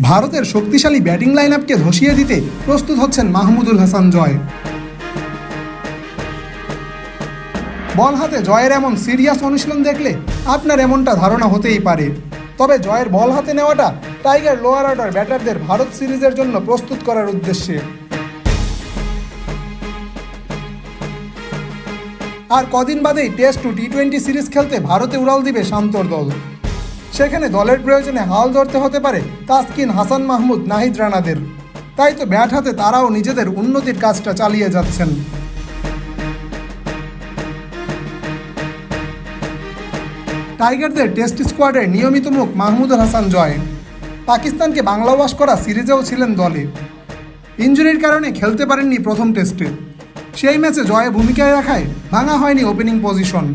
ভারতের শক্তিশালী batting line আপকে ধসিয়ে দিতে প্রস্তুত হচ্ছেন মাহমুদুল হাসান জয়। বল হাতে জয়ের এমন সিরিয়াস অনুশীলন দেখলে আপনার এমনটা ধারণা হতেই পারে। তবে জয়ের বল হাতে নেওয়াটা টাইগার লোয়ার অর্ডার ব্যাটারদের ভারত সিরিজের জন্য প্রস্তুত করার উদ্দেশ্যে। আর কদিন বাদেই test two T twenty series খেলতে ভারতে উড়াল দিবে শান্তর দল। সেখানে দলের প্রয়োজনে হাল ধরতে হতে পারে তাসকিন হাসান মাহমুদ, নাহিদ রানাদের। তাই তো ব্যাট হাতে তারাও নিজেদের উন্নতির কাজটা চালিয়ে যাচ্ছেন। টাইগারদের টেস্ট স্কোয়াডের নিয়মিত মুখ মাহমুদুল হাসান জয়। পাকিস্তানকে বাংলাবাস করা সিরিজেও ছিলেন দলে। ইঞ্জুরির কারণে খেলতে পারেননি প্রথম টেস্টে। সেই ম্যাচে জয়ে ভূমিকায় রাখায় ভাঙা হয়নি ওপেনিং পজিশন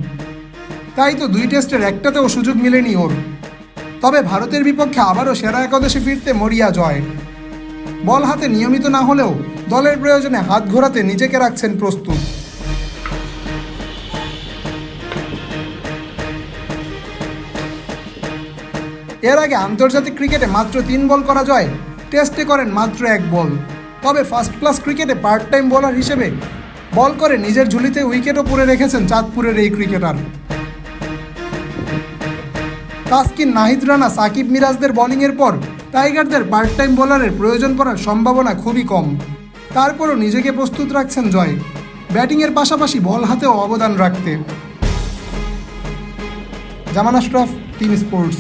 তাই তো দুই টেস্টের একটাতেও সুযোগ মিলেনি ওর। তবে ভারতের বিপক্ষে আবারও সেরা একাদশে ফিরতে মরিয়া জয়। বল হাতে নিয়মিত না হলেও দলের প্রয়োজনে হাত ঘোরাতে নিজেকে রাখছেন প্রস্তুত। এর আগে আন্তর্জাতিক ক্রিকেটে মাত্র তিন বল করা যায় টেস্টে করেন মাত্র এক বল। তবে ফার্স্ট ক্লাস ক্রিকেটে পার্ট টাইম বোলার হিসেবে বল করে নিজের ঝুলিতে উইকেটও পুরে রেখেছেন চাঁদপুরের এই ক্রিকেটার। তাসকিন, নাহিদ রানা, সাকিব মিরাজদের বোলিংয়ের পর টাইগারদের পার্ট টাইম বোলারের প্রয়োজন পড়ার সম্ভাবনা খুবই কম। তারপরও নিজেকে প্রস্তুত রাখছেন জয়। ব্যাটিংয়ের পাশাপাশি বল হাতেও অবদান রাখতে। Zaman Ashraf team sports.